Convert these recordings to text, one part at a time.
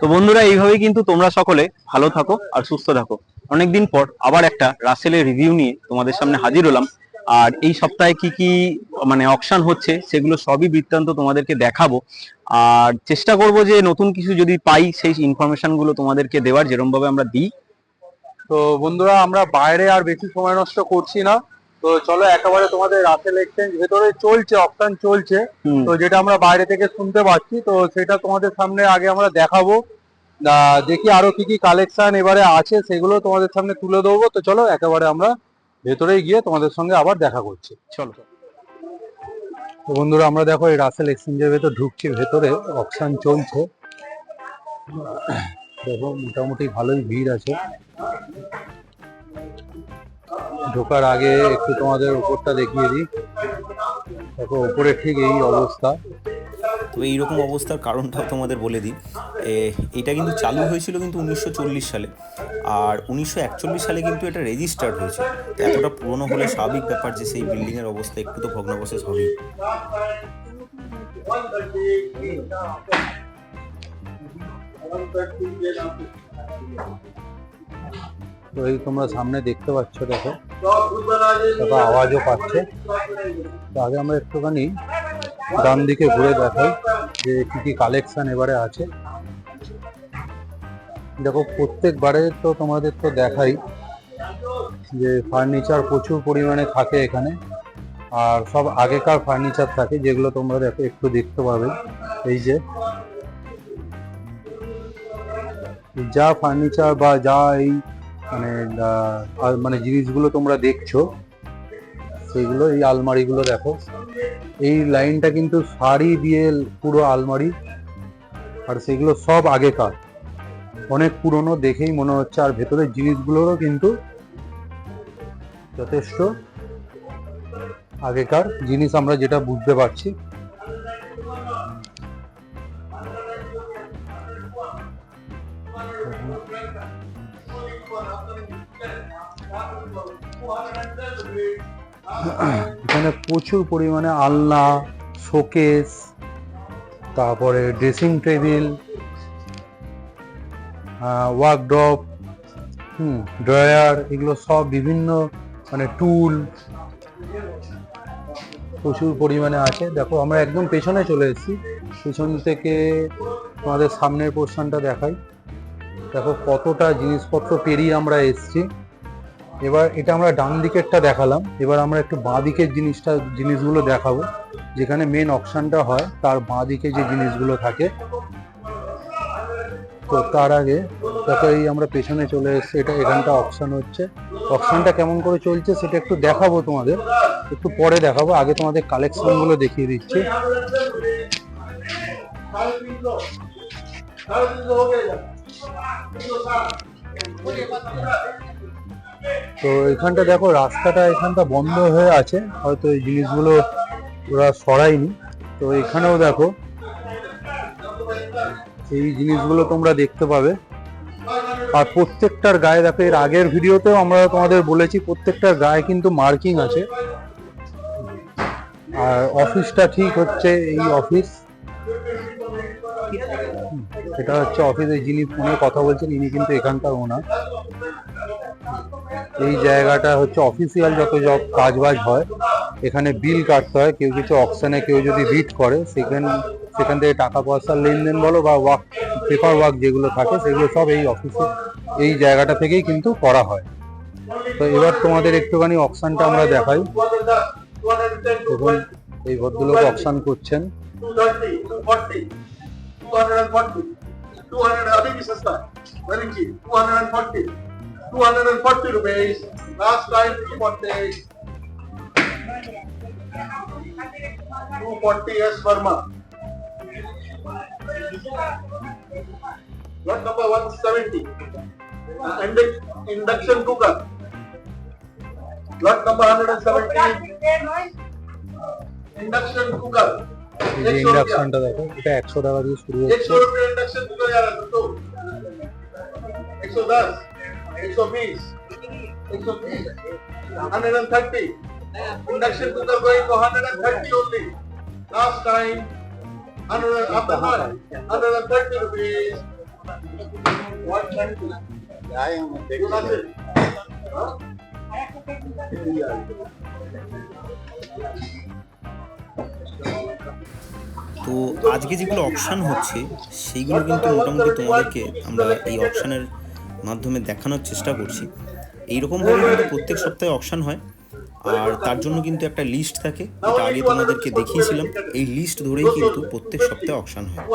তো বন্ধুরা, এইভাবেই কিন্তু তোমরা সকলে ভালো থাকো আর সুস্থ থাকো। অনেকদিন পর আবার একটা রাসেলের রিভিউ নিয়ে তোমাদের সামনে হাজির হলাম। আর এই সপ্তাহে কি কি মানে অকশন হচ্ছে সেগুলো সবই বৃত্তান্ত তোমাদেরকে দেখাবো। আর চেষ্টা করব যে নতুন কিছু যদি পাই, সেই ইনফরমেশনগুলো তোমাদেরকে দেওয়ার যেরকম ভাবে আমরা দিই। তো বন্ধুরা, আমরা বাইরে আর বেশি সময় নষ্ট করছি না। তো চলো একেবারে তোমাদের রাসেল এক্সচেঞ্জ ভেতরে চলছে অপশন চলছে। তো যেটা আমরা বাইরে থেকে শুনতে পাচ্ছি তো সেটা তোমাদের সামনে আগে আমরা দেখাবো। দেখি আরও কি কি কালেকশন এবারে আছে সেগুলো তোমাদের সামনে তুলে দেবো তো চলো একেবারে আমরা ভেতরে গিয়ে তোমাদের সঙ্গে আবার দেখা করছি। চলো। তো বন্ধুরা আমরা দেখো এই রাসেল এক্সচেঞ্জের ভেতর ঢুকছি ভেতরে অপশন চলছে। দেখো মোটামুটি ভালোই ভিড় আছে। ঢোকার আগে একটু তোমাদের উপরটা দেখিয়ে দিই। দেখো, উপরে ঠিক এই অবস্থা। তবে এইরকম অবস্থার কারণটাও তোমাদের বলে দিই। এটা কিন্তু চালু হয়েছিল কিন্তু উনিশশো চল্লিশ সালে। আর উনিশশো একচল্লিশ সালে কিন্তু এটা রেজিস্টার্ড হয়েছে। এতটা পুরনো হলে স্বাভাবিক ব্যাপার যে সেই বিল্ডিংয়ের অবস্থা একটু তো ভগ্নাবশেষ হবেই। তো এই তোমরা সামনে দেখতে পাচ্ছ, দেখো। দেখো, আওয়াজও পাচ্ছে। তো আগে আমরা একটুখানি ডান দিকে ঘুরে দেখাই যে কী কী কালেকশন এবারে আছে। দেখো, প্রত্যেকবারে তো তোমাদের তো দেখাই যে ফার্নিচার প্রচুর পরিমাণে থাকে এখানে। আর সব আগেকার ফার্নিচার থাকে, যেগুলো তোমরা দেখো, একটু দেখতে পাবে। এই যে, যা ফার্নিচার বা যা এই মানে মানে জিনিসগুলো তোমরা দেখছ সেইগুলো এই আলমারিগুলো দেখো। এই লাইনটা কিন্তু শাড়ি দিয়ে পুরো আলমারি, আর সেগুলো সব আগেকার। অনেক পুরনো দেখেই মনে হচ্ছে, আর ভেতরের জিনিসগুলোরও কিন্তু যথেষ্ট আগেকার জিনিস আমরা যেটা বুঝতে পারছি। এখানে প্রচুর পরিমাণে আলনা, শোকেস, তারপরে ড্রেসিং টেবিল ওয়ার্কড্রপ হুম, ড্রয়ার, এগুলো সব বিভিন্ন মানে টুল প্রচুর পরিমাণে আছে। দেখো, আমরা একদম পেছনে চলে এসেছি। পেছন থেকে তোমাদের সামনের পোর্শনটা দেখাই। দেখো কতটা জিনিসপত্র পেরিয়ে আমরা এসেছি। এবার এটা আমরা ডান দিকেরটা দেখালাম। এবার আমরা একটু বাঁ দিকের জিনিসটা, জিনিসগুলো দেখাবো। যেখানে মেন অপশনটা হয়, তার বাঁ দিকে যে জিনিসগুলো থাকে। তো তার আগে দেখো, এই আমরা পেছনে চলে এসেছি। এটা এখানটা অপশান হচ্ছে। অপশনটা কেমন করে চলছে সেটা একটু দেখাবো তোমাদের। একটু পরে দেখাবো। আগে তোমাদের কালেকশনগুলো দেখিয়ে দিচ্ছি। তো এখানটা দেখো, রাস্তাটা এখানটা বন্ধ হয়ে আছে। হয়তো এই জিনিসগুলো ওরা সরায়নি। তো এখানেও দেখো, এই জিনিসগুলো তোমরা দেখতে পাবে। আর প্রত্যেকটার গায়ে দেখো, এর আগের ভিডিওতেও আমরা তোমাদের বলেছি, প্রত্যেকটার গায়ে কিন্তু মার্কিং আছে। আর অফিসটা ঠিক হচ্ছে এই অফিস। এটা হচ্ছে অফিসে যিনি ফোনে কথা বলছেন, ইনি কিন্তু এখানকার ওনার। এই জায়গাটা হচ্ছে অফিসিয়াল যত জব কাজ বাজ হয় এখানে বিল কাটতে হয় কেউ কিছু অপশনে কেউ যদি বিট করে সেখান সেখান থেকে টাকা পয়সার লেনদেন বলো বা ওয়ার্ক পেপার ওয়ার্ক যেগুলো থাকে সেগুলো সব এই অফিসে এই জায়গাটা থেকেই কিন্তু করা হয়। তো এবার তোমাদের একটুখানি অপশনটা আমরা দেখাই। দেখুন এই ভদ্রলোক অপশন করছেন। 230, 240, 240 rupees. Last time 240. 240 yes Verma. month. What number 170? Uh, induction cooker. Lot number 170. Induction cooker. যে ইন্ডাকশনটা দেখো এটা 100 টাকা দিয়ে শুরু হচ্ছে 100 রুপিয়া ইন্ডাকশন দিলো যারা তো 110 এইসব মিস এইসব মিস আনে রান 30 ইন্ডাকশন কুকার গোই তো তো আজকে যেগুলো অপশন হচ্ছে, সেইগুলো কিন্তু মোটামুটি তোমাদেরকে আমরা এই অপশানের মাধ্যমে দেখানোর চেষ্টা করছি এইরকমভাবে কিন্তু প্রত্যেক সপ্তাহে অকশান হয় আর তার জন্য কিন্তু একটা লিস্ট থাকে এটা আগে তোমাদেরকে দেখিয়েছিলাম এই লিস্ট ধরেই কিন্তু প্রত্যেক সপ্তাহে অকশান হয়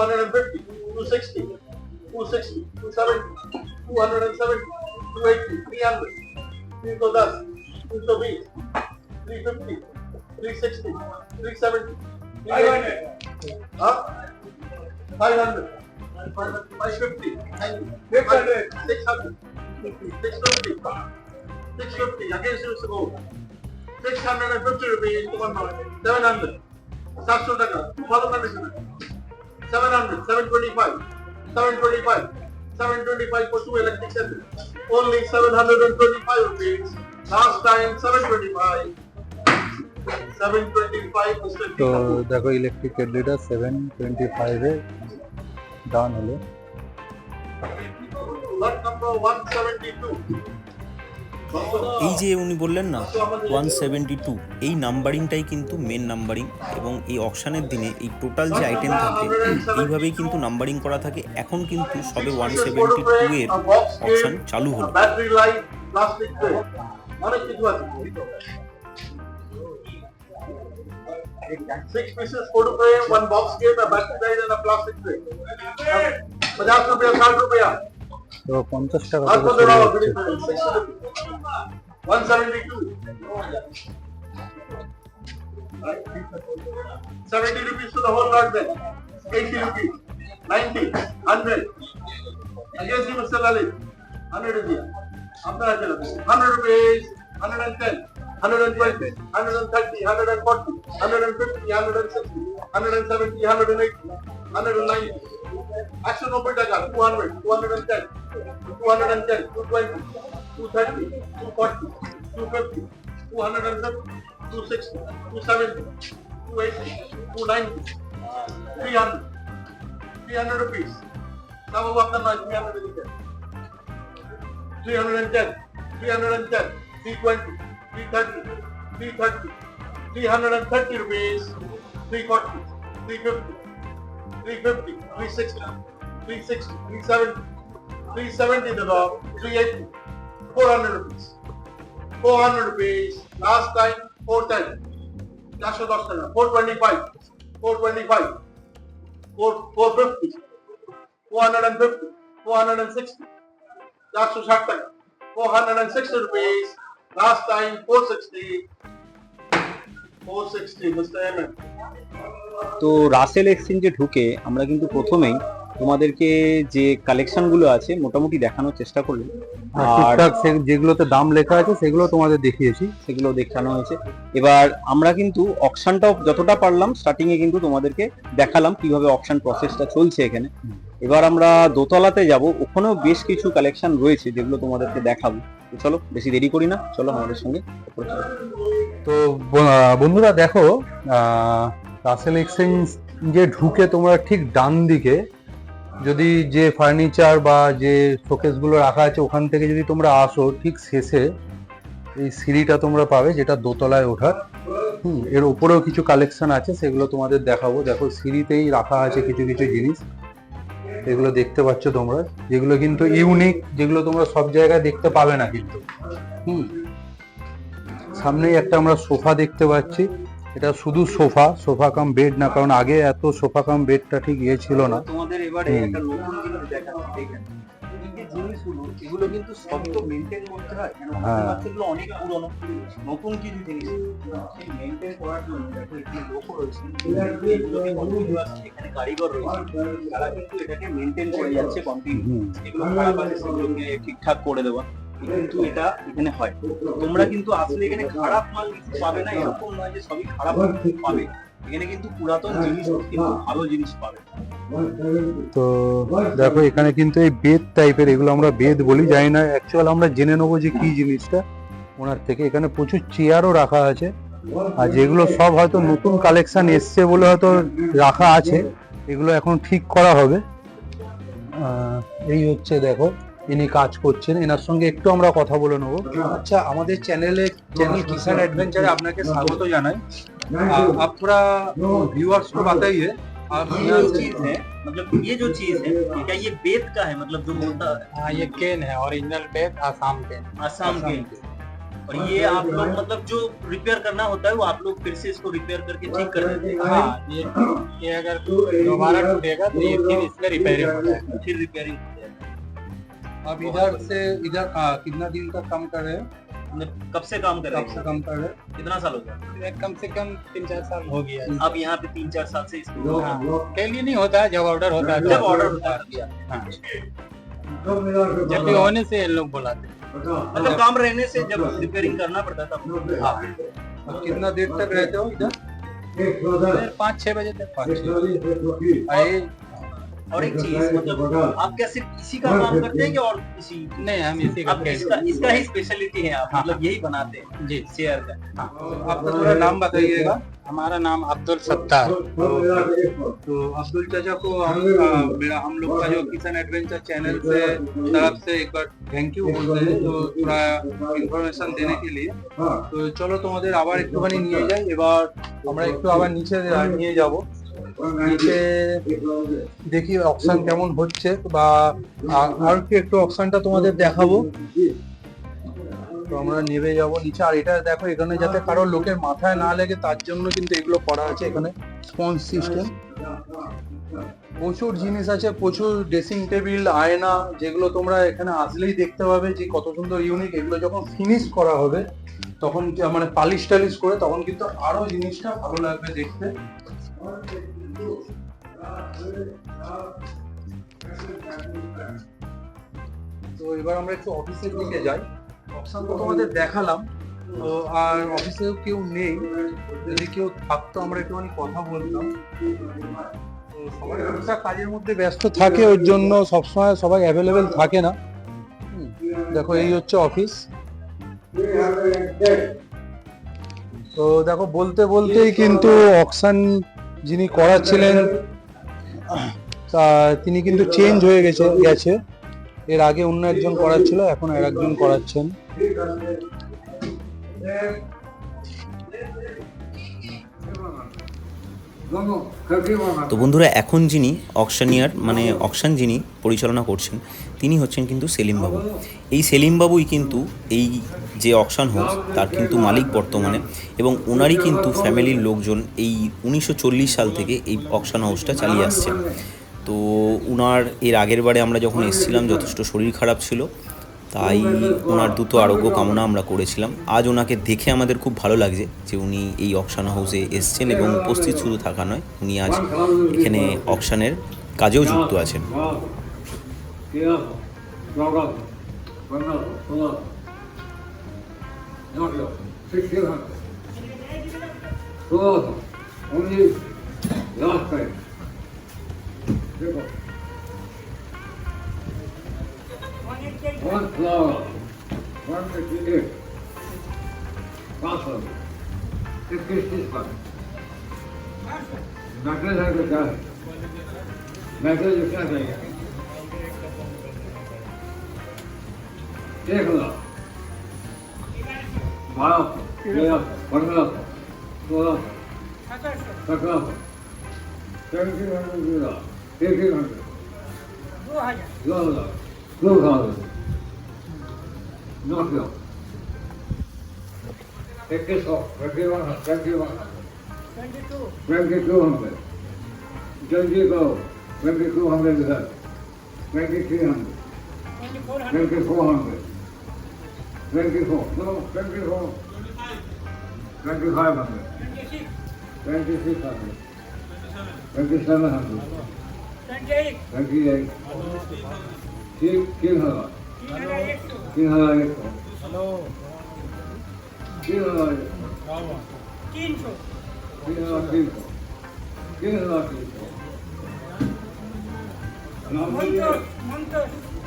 250, 260, 260, 270, 270, 280, 300, 310, 320, 350, 360, 370, 380, huh? 500, 550, 600, 600, 650, 650, against you, so 650 rupees, one more, 700, 700 টাকা, ভালো condition আছে। 700, 725, 725, 725 for two electric centers. Only 725 rupees. Last time 725. 725 তো দেখো ইলেকট্রিক কেটলিটা সেভেন টোয়েন্টি ফাইভে ডান হলো Lot number 172. এই যে উনি বললেন না ওয়ান সেভেন্টি টু এই নাম্বারিংটাই কিন্তু মেন নাম্বারিং এবং এই অকশানের দিনে এই টোটাল যে আইটেম থাকে এইভাবেই কিন্তু নাম্বারিং করা থাকে এখন কিন্তু সবে ওয়ান সেভেন্টি টু এর অপশান চালু হলো. অনেক কিছু আছে सिक्स पीसेस फोर रुपए वन बॉक्स के बाकी प्राइस है ना प्लास्टिक से पचास रुपया साठ रुपया। तो पचास टका आपको तो दे रहा हूँ one seventy two seventy rupees to the whole lot then eighty rupees ninety hundred against mister Lalit hundred रुपया अपना चलो hundred rupees hundred and ten 120, 130, 140, 150, 160, 170, 180, 190, 190 টাকা 200, 210, 210, 220, 230, 240, 250, 270, 260, 270, 280, 290, 300, 300 rupees. Some of them are 310, 310, 310, 320, 330, 330, rupees, 340, 350, 350, 360, 360, 370, 370 the dog, 380, 400 rupees. 400 rupees, last time 410. Jasho Dostana, 425, 425, 4, 450, 450, 460, 460 rupees, last time 460, 460, Mr. Emmett. তো রাসেল এক্সচেঞ্জে ঢুকে আমরা কিন্তু প্রথমেই তোমাদেরকে যে কালেকশনগুলো আছে মোটামুটি দেখানোর চেষ্টা করলাম। আর সে- যেগুলোতে দাম লেখা আছে সেগুলো তোমাদের দেখিয়েছি। সেগুলো দেখানো হয়েছে। এবার আমরা কিন্তু অকশনটাও যতটা পারলাম স্টার্টিং এ কিন্তু তোমাদেরকে দেখালাম কীভাবে অকশন প্রসেসটা চলছে এখানে। এবার আমরা দোতলাতে যাব। ওখানেও বেশ কিছু কালেকশন রয়েছে যেগুলো তোমাদেরকে দেখাবো। চলো, বেশি দেরি করি না, চলো আমাদের সঙ্গে। তো বন্ধুরা দেখো রাসেল এক্সচেঞ্জে ঢুকে তোমরা ঠিক ডান দিকে, যদি যে ফার্নিচার বা যে শোকেসগুলো রাখা আছে, ওখান থেকে যদি তোমরা আসো ঠিক শেষে, এই সিঁড়িটা তোমরা পাবে, যেটা দোতলায় ওঠার। হুম, এর ওপরেও কিছু কালেকশন আছে, সেগুলো তোমাদের দেখাবো। দেখো, সিঁড়িতেই রাখা আছে কিছু কিছু জিনিস। এগুলো দেখতে পাচ্ছ তোমরা। যেগুলো কিন্তু ইউনিক যেগুলো তোমরা সব জায়গায় দেখতে পাবে না কিন্তু। হুম। সামনেই একটা আমরা সোফা দেখতে পাচ্ছি। এটা শুধু সোফা সোফা কাম বেড না কারণ আগে এত সোফা কাম বেডটা ঠিক ইয়ে ছিল না। তোমাদের এবারে একটা নতুন জিনিস দেখাচ্ছি জিনিসগুলো এগুলো কিন্তু সব তো মেনটেন করতে হয়। কেন? হ্যাঁ। অনেক পুরনো। নতুন কিছু জিনিস। সেই মেনটেন করার জন্য দেখো এখানে লোকও রয়েছে। এগুলো কিন্তু continue এখানে কারিগর রয়েছে। তারা কিন্তু এটাকে মেনটেন করে যাচ্ছে কন্টিনিউ এগুলো খারাপ আছে সেগুলোকে ঠিকঠাক করে দেওয়া। কিন্তু এটা এখানে হয়। তোমরা কিন্তু আসলে এখানে খারাপ মাল কিছু পাবে না এরকম নয় যে সবই খারাপ মাল পাবে। এখানে কিন্তু পুরাতন জিনিস কিন্তু ভালো জিনিস পাবে। তো দেখো, এখানে কিন্তু এই বেদ টাইপের এগুলো আমরা বেদ বলি যাই না অ্যাকচুয়াল আমরা জেনে নেব যে কি জিনিসটা। ওনার থেকে এখানে প্রচুর চেয়ারও রাখা আছে। আর যেগুলো সব হয়তো নতুন কালেকশন এসছে বলে হয়তো রাখা আছে, এগুলো এখন ঠিক করা হবে। এই হচ্ছে দেখো, ইনি কাজ করছেন। এনার সঙ্গে একটু আমরা কথা বলে নেব। আচ্ছা আমাদের চ্যানেলে চ্যানেল কিষান অ্যাডভেঞ্চারে আপনাকে স্বাগত জানাই। আপনারা ভিউয়ার্স বাতাইয়ে आप ये चीज़ है? मतलब ये जो चीज़ है क्या ये बेत का है मतलब जो होता है। हाँ ये केन है ओरिजिनल बेत आसाम केन। आसाम के और ये आप लोग मतलब जो रिपेयर करना होता है वो आप लोग फिर से इसको रिपेयर करके ठीक कर देते हैं। हाँ ये ये अगर दोबारा टूटेगा तो ये फिर इसमें रिपेयरिंग हो जाएगा। फिर रिपेयरिंग अब इधर से इधर कितना दिन तक काम कर रहे हैं? कब से काम कर रहे कब से हैं काम कर रहे कितना साल हो गया? कम से कम तीन चार साल हो गया है। अब यहाँ पे तीन चार साल से इसको हाँ, के लिए नहीं होता है जब ऑर्डर होता है जब ऑर्डर होता है। आते हाँ। जब भी होने से ये लोग बुलाते हैं। हैं। मतलब काम रहने से जब रिपेयरिंग करना पड़ता था। हाँ। अब कितना देर तक रहते हो इधर? पाँच छह बजे तक पाँच छह और एक चीज मतलब आप क्या सिर्फ इसी का काम करते हैं कि और किसी नहीं हम इसी का आप इसका इसका ही स्पेशलिटी है आप हाँ। मतलब यही बनाते हैं जी चेयर का आपका थोड़ा नाम बताइएगा हमारा नाम अब्दुल सत्तार तो अब्दुल चाचा को हम आ, मेरा हम लोग का जो किसान एडवेंचर चैनल से तरफ से एक बार थैंक यू बोलते हैं जो थोड़ा ইনফরমেশন দেনে के लिए তো চলো তোমাদের আবার একটুখানি নিয়ে যাই এবার আমরা একটু আবার নিচে নিয়ে যাব নিচে দেখি অপশন কেমন হচ্ছে বা আর কি একটু অপশনটা তোমাদের দেখাবো। তো আমরা নেমে যাব নিচে। আর এটা দেখো, এখানে যাতে কারও লোকের মাথায় না লেগে, তার জন্য কিন্তু এগুলো করা আছে এখানে, স্পঞ্জ সিস্টেম। প্রচুর জিনিস আছে, প্রচুর ড্রেসিং টেবিল, আয়না, যেগুলো তোমরা এখানে আসলেই দেখতে পাবে যে কত সুন্দর ইউনিক এগুলো যখন ফিনিশ করা হবে, তখন মানে পালিশ টালিশ করে, তখন কিন্তু আরও জিনিসটা ভালো লাগবে দেখতে। তো এবার আমরা একটু অফিসের দিকে যাই। অপশন তো তোমাদের দেখালাম। তো আর অফিসেও কেউ নেই। যদি কেউ থাকতো, আমরা একটুখানি কথা বলতাম। সবাই কাজের মধ্যে ব্যস্ত থাকে, ওর জন্য সবসময় সবাই অ্যাভেলেবেল থাকে না। দেখো এই হচ্ছে অফিস তো দেখো, বলতে বলতেই কিন্তু অকশন যিনি করাচ্ছিলেন তিনি কিন্তু চেঞ্জ হয়ে গেছে গেছে। এর আগে অন্য একজন করাচ্ছিল, এখন আর একজন করাচ্ছেন। তো বন্ধুরা, এখন যিনি অকশানিয়ার মানে অকশান যিনি পরিচালনা করছেন, তিনি হচ্ছেন কিন্তু সেলিমবাবু। এই সেলিমবাবুই কিন্তু এই যে অকশান হাউস তার কিন্তু মালিক বর্তমানে এবং ওনারই কিন্তু ফ্যামিলির লোকজন এই উনিশশো চল্লিশ সাল থেকে এই অকশান হাউসটা চালিয়ে আসছে। তো ওনার এর আগের বারে আমরা যখন এসেছিলাম, যথেষ্ট শরীর খারাপ ছিল, তাই ওনার দ্রুত আরোগ্য কামনা আমরা করেছিলাম। আজ ওনাকে দেখে আমাদের খুব ভালো লাগছে যে উনি এই অকশান হাউসে এসছেন এবং উপস্থিত শুধু থাকা নয়, উনি আজ এখানে অকশানের কাজেও যুক্ত আছেন। not law. Six years after. So, only last time. Therefore, one flower, one fifty eight, castle, the Christmas one. Matters are the gas. Matters is not like देख लो 笑う2021年22だ、ドーハじゃん。ドーハだ、ドーハです。Take this 22年 2200. 25, 2200 is that. 2300. 2400. 24. No, 24. 2500. 2600. 2700. 28. 28. 3000. 3000. 3000. 300. 3000. 3000. 3000. 3000. 3000. 3000. 3000. 3000. 3000. 3000. 3000. 3000. 3000. 3000. 3000. 3000.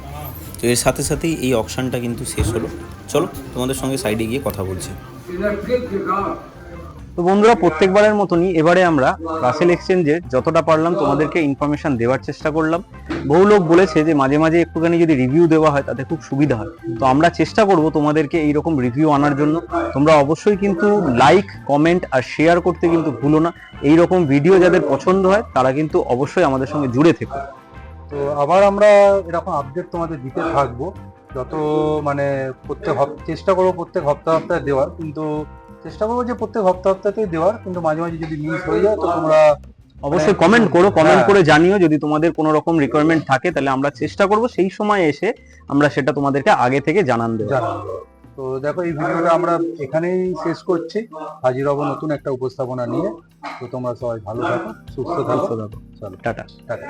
তো এর সাথে সাথেই এই অকশানটা কিন্তু শেষ হলো। চলো, তোমাদের সঙ্গে সাইডে গিয়ে কথা বলছি। তো বন্ধুরা, প্রত্যেকবারের মতনই এবারে আমরা রাসেল এক্সচেঞ্জে যতটা পারলাম তোমাদেরকে ইনফরমেশন দেওয়ার চেষ্টা করলাম। বহু লোক বলেছে যে মাঝে মাঝে একটুখানি যদি রিভিউ দেওয়া হয়, তাতে খুব সুবিধা হয়। তো আমরা চেষ্টা করব তোমাদেরকে এই রকম রিভিউ আনার জন্য। তোমরা অবশ্যই কিন্তু লাইক কমেন্ট আর শেয়ার করতে কিন্তু ভুলো না। এই রকম ভিডিও যাদের পছন্দ হয়, তারা কিন্তু অবশ্যই আমাদের সঙ্গে জুড়ে থেকো। তো আবার আমরা এরকম আপডেট তোমাদের দিতে থাকব। যত মানে প্রত্যেক চেষ্টা করব প্রত্যেক সপ্তাহ সপ্তাহে দেওয়ার। কিন্তু চেষ্টা করব যে প্রত্যেক সপ্তাহ সপ্তাহতেই দেওয়ার। কিন্তু মাঝে মাঝে যদি মিস হয়ে যায় তো তোমরা অবশ্যই কমেন্ট করো কমেন্ট হ্যাঁ। করে জানিও। যদি তোমাদের কোনো রকম রিকোয়ারমেন্ট থাকে তাহলে আমরা চেষ্টা করব সেই সময় এসে আমরা সেটা তোমাদেরকে আগে থেকে জানান দেবো তো দেখো এই ভিডিওটা আমরা এখানেই শেষ করছি। হাজির হব নতুন একটা উপস্থাপনা নিয়ে। তো তোমরা সবাই ভালো থাকো। সুস্থ থাকো। চলো টাটা। টাটা।